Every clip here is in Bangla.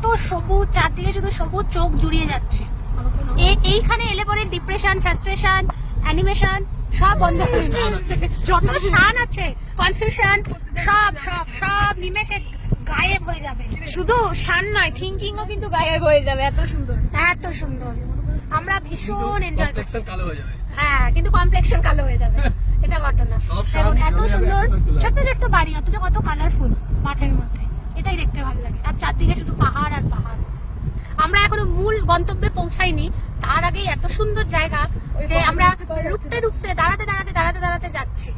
এত সবুজ চারদিকে শুধু সবুজ চোখ জুড়িয়ে যাচ্ছে। এ- এইখানে এলে পরে ডিপ্রেশন ফ্রাস্ট্রেশন অ্যানিমেশন সব বন্ধ হয়ে যত শান আছে কনফিউশন সব সব সব নিমেষে গায়েব হয়ে যাবে। শুধু শান নয় থিঙ্কিংও কিন্তু গায়েব হয়ে যাবে এত সুন্দর। এত সুন্দর। আমরা ভীষণ এনজয় করছি। কমপ্লেক্সন কালো হয়ে যাবে। হ্যাঁ কিন্তু কমপ্লেকশন কালো হয়ে যাবে। এটা ঘটনা। এত সুন্দর ছোট্ট ছোট্ট বাড়ি অথচ কত কালারফুল মাঠের মধ্যে। এটাই দেখতে ভালো লাগে। আর চারদিকে শুধু পাহাড় আর পাহাড়। আমরা এখনও মূল গন্তব্যে পৌঁছাইনি। তার আগেই এত সুন্দর জায়গা যে আমরা রুখতে রুখতে দাঁড়াতে দাঁড়াতে দাঁড়াতে দাঁড়াতে যাচ্ছি।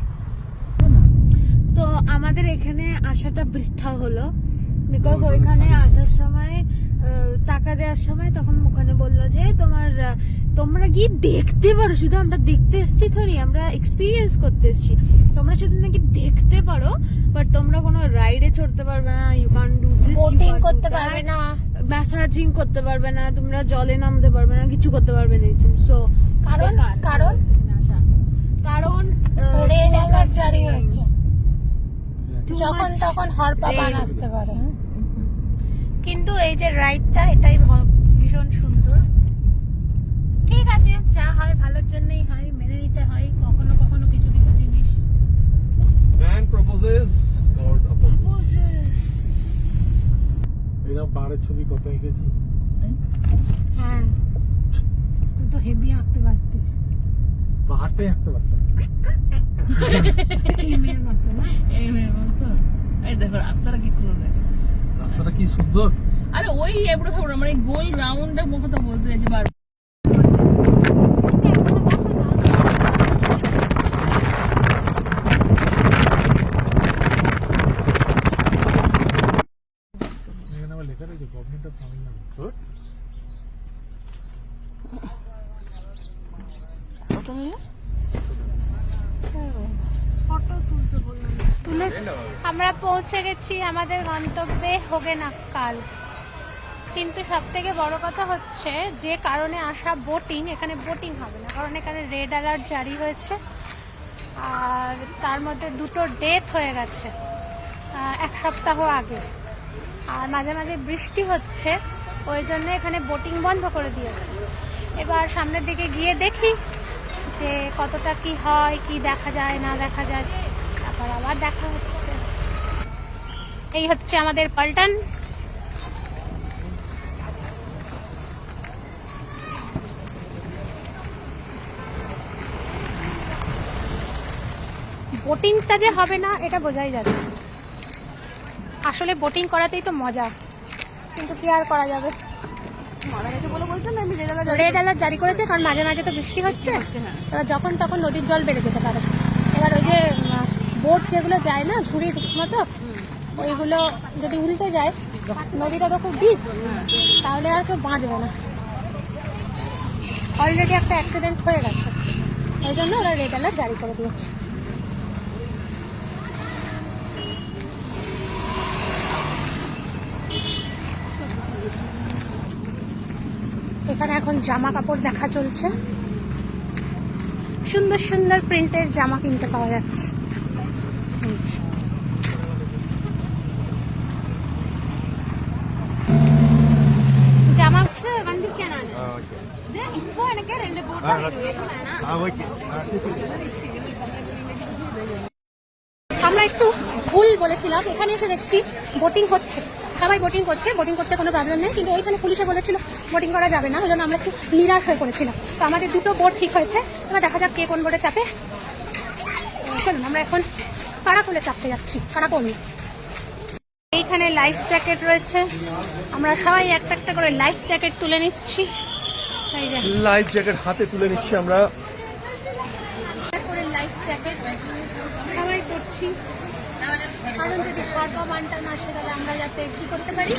তো আমাদের এখানে আসাটা বৃথা হলো। বিকজ ওইখানে আসার সময় টাকা দেওয়ার সময় তখন ওখানে বলল যে তোমার তোমরা গিয়ে দেখতে পারো শুধু আমরা দেখতে এসেছি থরি আমরা এক্সপিরিয়েন্স করতে এসেছি। তোমরা শুধু নাকি দেখতে পারো বাট তোমরা কোনো রাইডে চড়তে পারবে না you can do this boating করতে পারবে না। ম্যাসাজিং করতে পারবে না তোমরা জলে নামতে পারবে না কিছু করতে পারবে না সো কারণ কারণ? কারণ রেড অ্যালার্ট জারি হয়েছে। যখন তখন হরপাবান rain. আসতে পারে। কিন্তু এই যে রাইডটা এটাই ভীষণ সুন্দর। ঠিক আছে যা হয় ভালোর জন্যই হয় মেনে নিতে হয় কখনো কখনো কিছু কিছু জিনিস। ম্যান প্রপোজেস গড অপোজেস এরকম পাহাড়ের ছবি কত এঁকেছি? হ্যাঁ। তুই তো হেভি আঁকতে পারতিস। পাহাড়টাই আঁকতে পারতাম। এই মেয়ের মতো না? এই মেয়ের মতো? এই দেখো আপনারা কি দেখো। রাস্তাটা কি সুন্দর? আরে ওই এবড়ো খাবড়ো মানে গোল রাউন্ডের কথা বলতে চাইছি বার এখানে আবার লেখা রয়েছে government of Tamil Nadu Good. Photo তুলতে বললাম। তুলে আমরা পৌঁছে গেছি, আমাদের গন্তব্যে হোগেনাক্কাল কিন্তু সব থেকে বড় কথা হচ্ছে, যে কারণে আসা বোটিং এখানে বোটিং হবে না। কারণ এখানে রেড অ্যালার্ট জারি হয়েছে, আর তার মধ্যে দুটো ডেথ হয়ে গেছে এক সপ্তাহ আগে। আর মাঝে মাঝে বৃষ্টি হচ্ছে, ওই জন্য এখানে বোটিং বন্ধ করে দিয়েছে। এবার সামনের দিকে গিয়ে দেখি যে কতটা কি হয়, কি দেখা যায়, না দেখা যায়। তারপর আবার দেখা হচ্ছে। এই হচ্ছে আমাদের পাল্টান। বোটিংটা যে হবে না এটা বোঝাই যাচ্ছে। আসলে বোটিং করাতেই তো মজা কিন্তু কি আর করা যাবে? রেড অ্যালার্ট জারি করেছে কারণ মাঝে মাঝে তো বৃষ্টি হচ্ছে এবার যখন তখন নদীর জল বেড়ে যেতে পারে। যেগুলো যায় না ঝুড়ির মতো, ওইগুলো যদি উল্টে যায়, নদীটা তো খুব ডিপ তাহলে আর কেউ বাঁচবে না। অলরেডি একটা অ্যাক্সিডেন্ট হয়ে গেছে। ওই জন্য ওরা রেড অ্যালার্ট জারি করে দিয়েছে। এখানে এখন জামা কাপড় দেখা চলছে। সুন্দর সুন্দর প্রিন্টের জামা কিনতে পাওয়া যাচ্ছে। বীজ আমরা একটু ভুল বলেছিলাম এখানে এসে দেখছি বোটিং হচ্ছে। সবাই বোটিং করছে বোটিং করতে কোনো প্রবলেম নেই কিন্তু ওইখানে পুলিশে বলেছিল বোটিং করা যাবে না ওই জন্য আমরা একটু নিরাশ হয়ে পড়েছিলাম। তো আমাদের দুটো বোট ঠিক হয়েছে এবার দেখা যাক কে কোন বোটে চাপে। চলুন আমরা এখন কারাকোলে চাপতে যাচ্ছি? কারাকোল এইখানে লাইফ জ্যাকেট রয়েছে। আমরা সবাই একটা একটা করে লাইফ জ্যাকেট তুলে নিচ্ছি। লাইফ জ্যাকেট হাতে তুলে নিচ্ছি আমরা। করে লাইফ জ্যাকেট সবাই করছি। কারণ যদি মানটা না আসে তাহলে আমরা যাতে কি করতে পারি?